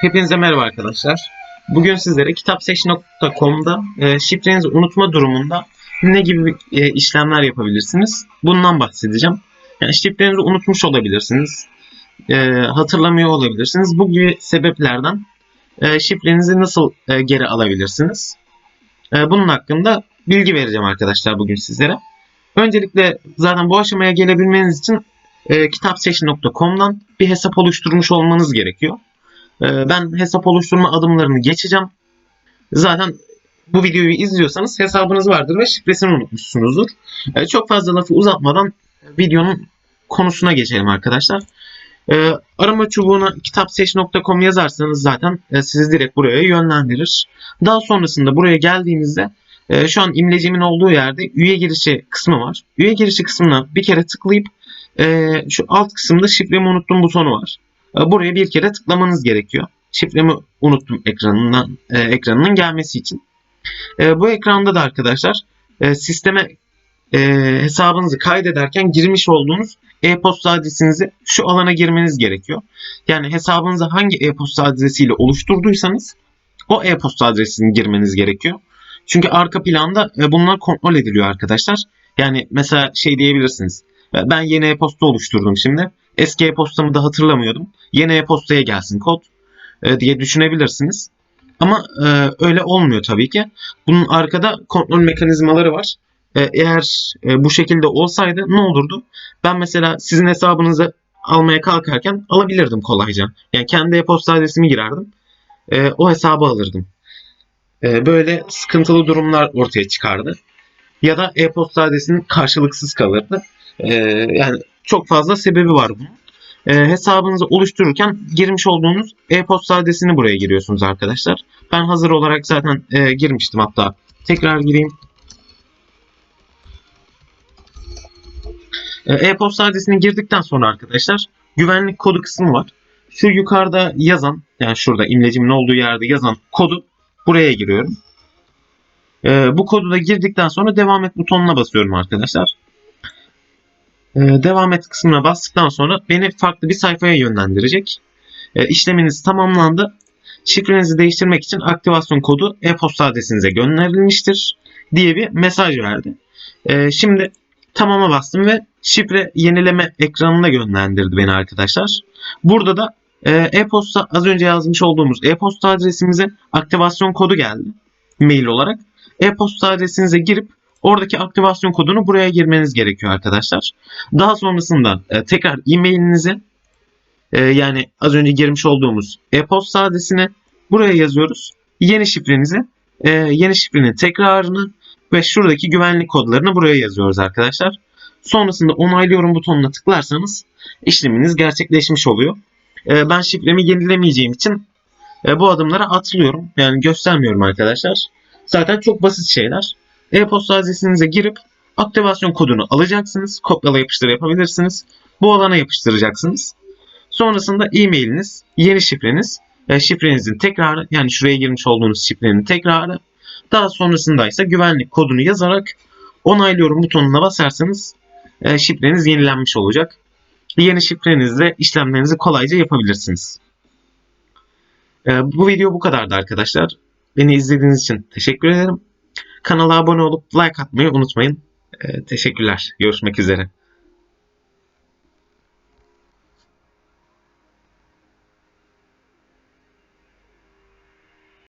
Hepinize merhaba arkadaşlar. Bugün sizlere kitapseç.com'da e, şifrenizi unutma durumunda ne gibi e, işlemler yapabilirsiniz? Bundan bahsedeceğim. Yani şifrenizi unutmuş olabilirsiniz. E, hatırlamıyor olabilirsiniz. Bu gibi sebeplerden e, şifrenizi nasıl e, geri alabilirsiniz? E, bunun hakkında bilgi vereceğim arkadaşlar bugün sizlere. Öncelikle zaten bu aşamaya gelebilmeniz için e, kitapseç.com'dan bir hesap oluşturmuş olmanız gerekiyor. Ee, Ben hesap oluşturma adımlarını geçeceğim. Zaten bu videoyu izliyorsanız hesabınız vardır ve şifresini unutmuşsunuzdur. Ee, Çok fazla lafı uzatmadan videonun konusuna geçelim arkadaşlar. Ee, Arama çubuğuna kitapseç.com yazarsanız zaten e, sizi direkt buraya yönlendirir. Daha sonrasında buraya geldiğinizde e, şu an imlecimin olduğu yerde üye girişi kısmı var. Üye girişi kısmına bir kere tıklayıp e, şu alt kısımda şifremi unuttum butonu var. E, Buraya bir kere tıklamanız gerekiyor. Şifremi unuttum ekranından e, ekranının gelmesi için. E, bu ekranda da arkadaşlar e, sisteme e, hesabınızı kaydederken girmiş olduğunuz e-posta adresinizi şu alana girmeniz gerekiyor. Yani hesabınızı hangi e-posta adresiyle oluşturduysanız o e-posta adresini girmeniz gerekiyor. Çünkü arka planda e, bunlar kontrol ediliyor arkadaşlar. Yani mesela şey diyebilirsiniz. E, Ben yeni e-posta oluşturdum şimdi. Eski e-postamı da hatırlamıyordum. Yeni e-postaya gelsin kod e, diye düşünebilirsiniz. Ama e, öyle olmuyor tabii ki. Bunun arkada kontrol mekanizmaları var. E, eğer bu şekilde olsaydı ne olurdu? Ben mesela sizin hesabınızı almaya kalkarken alabilirdim kolayca. Yani kendi e-posta adresimi girerdim. O hesabı alırdım. Böyle sıkıntılı durumlar ortaya çıkardı. Ya da e-posta adresinin karşılıksız kalırdı. E, yani çok fazla sebebi var bunun. E, hesabınızı oluştururken girmiş olduğunuz e-posta adresini buraya giriyorsunuz arkadaşlar. Ben hazır olarak zaten e, girmiştim hatta. Tekrar gireyim. E, E-posta adresini girdikten sonra arkadaşlar güvenlik kodu kısmı var. Şu yukarıda yazan yani şurada imlecimin olduğu yerde yazan kodu buraya giriyorum. E, bu kodu da girdikten sonra devam et butonuna basıyorum arkadaşlar. Ee, devam et kısmına bastıktan sonra beni farklı bir sayfaya yönlendirecek. Ee, işleminiz tamamlandı. Şifrenizi değiştirmek için aktivasyon kodu e-posta adresinize gönderilmiştir diye bir mesaj verdi. Ee, şimdi tamama bastım ve şifre yenileme ekranına yönlendirdi beni arkadaşlar. Burada da e, e-posta az önce yazmış olduğumuz e-posta adresimize aktivasyon kodu geldi mail olarak. E-posta adresinize girip Oradaki aktivasyon kodunu buraya girmeniz gerekiyor arkadaşlar. Daha sonrasında e, tekrar e-mailinizi e, yani az önce girmiş olduğumuz e-posta adresini buraya yazıyoruz. Yeni şifrenizi, e, yeni şifrenin tekrarını ve şuradaki güvenlik kodlarını buraya yazıyoruz arkadaşlar. Sonrasında onaylıyorum butonuna tıklarsanız işleminiz gerçekleşmiş oluyor. E, ben şifremi yenilemeyeceğim için e, bu adımlara atlıyorum. Yani göstermiyorum arkadaşlar. Zaten çok basit şeyler. E-posta adresinize girip aktivasyon kodunu alacaksınız. Kopyala yapıştır yapabilirsiniz. Bu alana yapıştıracaksınız. Sonrasında e-mailiniz, yeni şifreniz, e, şifrenizin tekrarı yani şuraya girmiş olduğunuz şifrenin tekrarı. Daha sonrasında ise güvenlik kodunu yazarak onaylıyorum butonuna basarsanız e, şifreniz yenilenmiş olacak. Yeni şifrenizle işlemlerinizi kolayca yapabilirsiniz. E, bu video bu kadardı arkadaşlar. Beni izlediğiniz için teşekkür ederim. Kanala abone olup like atmayı unutmayın. Ee, teşekkürler. Görüşmek üzere.